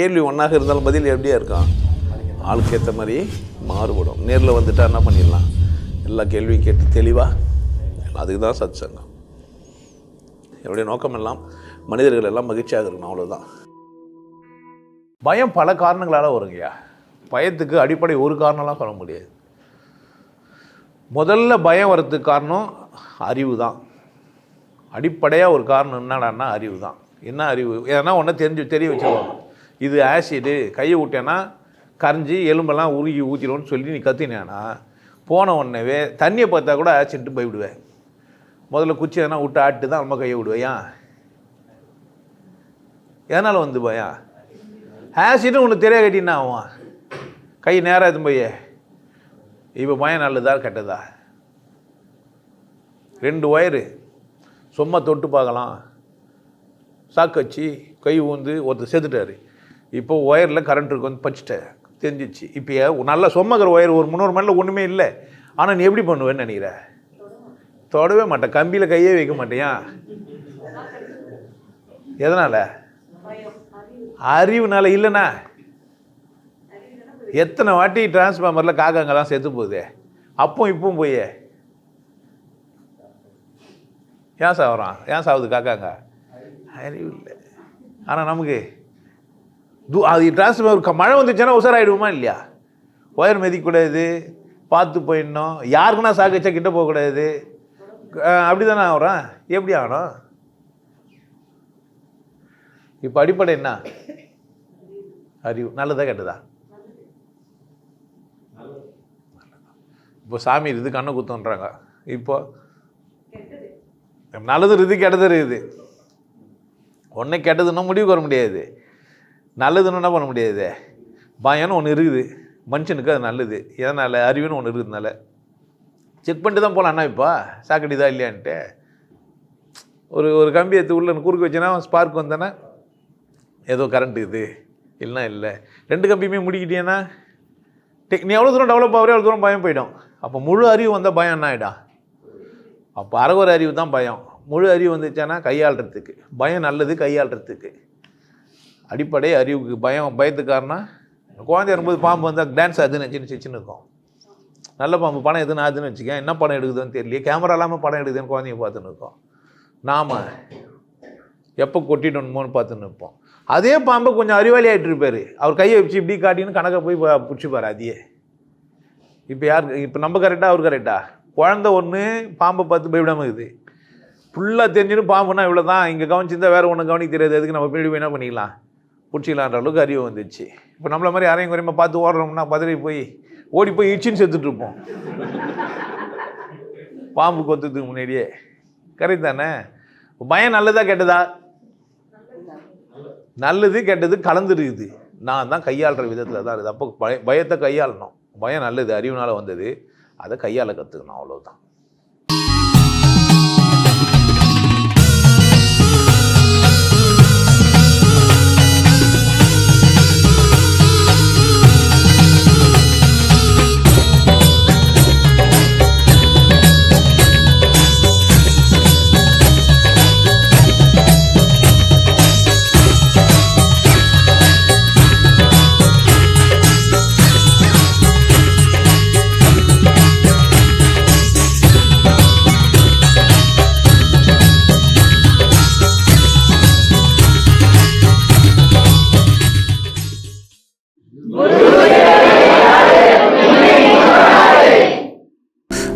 கேள்வி ஒன்றாக இருந்தாலும் பதில் எப்படியா இருக்கும்? ஆளுக்கு ஏற்ற மாதிரி மாறுபடும். நேரில் வந்துட்டால் என்ன பண்ணிடலாம்? எல்லா கேள்வியும் கேட்டு தெளிவாக அதுக்கு தான் சத் சங்கம் என்னுடைய நோக்கம் எல்லாம் மனிதர்கள் எல்லாம் மகிழ்ச்சியாக இருக்கணும் அவ்வளோதான் பயம் பல காரணங்களால் வருங்கய்யா பயத்துக்கு அடிப்படை ஒரு காரணம்லாம் சொல்ல முடியாது. முதல்ல பயம் வர்றதுக்கு காரணம் அறிவு தான் அடிப்படையாக ஒரு காரணம் என்னடான்னா அறிவு தான் என்ன அறிவு? ஏன்னா ஒன்று தெரிஞ்சு தெரிய வச்சுருவாங்க. இது ஆசிடு கையை விட்டேன்னா கரைஞ்சி எலும்பெல்லாம் உருகி ஊற்றிடும்னு சொல்லி நீ கத்தினேன்னா போன உடனேவே தண்ணியை பார்த்தா கூட ஆசிட்டு போய்விடுவேன். முதல்ல குச்சி எதனா விட்டு ஆட்டு தான் நம்ம கையை விடுவையா எதனால் வந்து பயம் ஆசிட்னு ஒன்று தெரிய கட்டினா ஆகும்? கை நேராக எடுத்து போய்? இப்போ பயம் நல்லதா கெட்டதா? ரெண்டு ஒயரு. சும்மா தொட்டு பார்க்கலாம். சாக்கு வச்சு கை ஊந்து ஒருத்தர் செத்துட்டாரு. இப்போ ஒயரில் கரண்ட் இருக்கு வந்து பச்சிட்டேன் தெரிஞ்சிச்சு. இப்போ நல்லா சொம்மக்கிற ஒயர் ஒரு முந்நூறு மணியில் ஒன்றுமே இல்லை. ஆனால் நீ எப்படி பண்ணுவேன்னு நினைக்கிற? தொடவே மாட்டேன். கம்பியில் கையே வைக்க மாட்டேயா? எதனால்? அறிவுனால இல்லைண்ணா. எத்தனை வாட்டி டிரான்ஸ்ஃபார்மரில் காக்காங்கெல்லாம் செத்து போகுது. அப்போ இப்பவும் போய். ஏன் சாவுறான்? ஏன் சாவுது காக்காங்க? அறிவு இல்லை. ஆனால் நமக்கு அது டிரான்ஸ்ஃபார்மர் மழை வந்துச்சுன்னா உசாராயிடுவோமா இல்லையா? ஒயர் மிதிக்கக்கூடாது பார்த்து போயிடணும். யாருக்குன்னா சாக்கச்சா கிட்ட போகக்கூடாது. அப்படி தானே ஆகிறான் எப்படி ஆகணும்? இப்போ அடிப்படை என்ன? அறிவு. நல்லதா கெட்டதா? இப்போ சாமி இது கண்ணை குத்தோன்றாங்க. இப்போ நல்லது இருக்குது கெட்டது இருக்குது. ஒன்றே கெட்டதுன்னா முடிவுக்கு வர முடியாது. நல்லதுன்னு என்ன பண்ண முடியாது பயம்னு ஒன்று இருக்குது. மனுஷனுக்கு அது நல்லது. எதனால்? அறிவுன்னு ஒன்று இருக்கிறதுனால. செக் பண்ணிட்டு தான் போகலாம் அண்ணா இப்போ? சாக்கடி தான் இல்லையான்ட்டு. ஒரு ஒரு கம்பி எடுத்து உள்ள குறுக்கு வச்சேன்னா ஸ்பார்க் வந்தேன்னா ஏதோ கரண்ட் இது. இல்லைனா இல்லை. ரெண்டு கம்பியுமே முடிக்கிட்டேன்னா டெக் நீ எவ்வளோ தூரம் டெவலப் ஆகிறே அவ்வளோ தூரம் பயம் போயிடும். அப்போ முழு அறிவு வந்தால் பயம் என்ன ஆகிடும் அப்போ அறகுறை அறிவு தான் பயம். முழு அறிவு வந்துச்சானா கையாளுறதுக்கு. பயம் நல்லது கையாளுறதுக்கு. அடிப்படை அறிவுக்கு பயம் பயத்துக்காரனா? குழந்தைய குழந்தை இருக்கும்போது பாம்பு வந்தால் டான்ஸ் அதுன்னு சின்ன சின்ன இருக்கும். நல்ல பாம்பு படம் எதுன்னு ஆகுதுன்னு வச்சுக்கேன் என்ன படம் எடுக்குதுன்னு தெரியல கேமரா இல்லாமல் படம் எடுக்குதுன்னு குழந்தைய பார்த்துன்னு இருக்கோம். நாம் எப்போ கொட்டிடணுமோன்னு பார்த்துன்னு இருப்போம். அதே பாம்பை கொஞ்சம் அறிவாளி ஆகிட்டு இருப்பார். அவர் கையை வச்சு இப்படி காட்டின்னு கணக்கை போய் பிடிச்சிப்பார் அதையே. இப்போ யார் இப்போ நம்ம கரெக்டாக அவர் கரெக்டாக குழந்த ஒன்று பாம்பை பார்த்து பயப்படாமல் இருக்குது ஃபுல்லாக தெரிஞ்சுன்னு பாம்புனா இவ்வளோ தான் இங்கே கவனிச்சிருந்தா வேறு ஒன்றும் கவனிக்க தெரியாது. எதுக்கு நம்ம பின்னாடி போய் என்ன பண்ணிக்கலாம்? பிடிச்சிக்கலான்ற அளவுக்கு அறிவு வந்துச்சு. இப்போ நம்மள மாதிரி யாரையும் குறையுமா பார்த்து ஓடுறோம்னா பதறி போய் ஓடி போய் இச்சின்னு செத்துட்ருப்போம். பாம்பு கொத்துறதுக்கு முன்னாடியே. கரெக்ட் தானே? பயம் நல்லதா கெட்டதா? நல்லது கெட்டது கலந்துருக்குது. நான் தான் கையாளுற விதத்தில் தான் இருக்குது. அப்போ பய பயத்தை கையாளணும். பயம் நல்லது அறிவுனால வந்தது. அதை கையாள கற்றுக்கணும் அவ்வளோதான்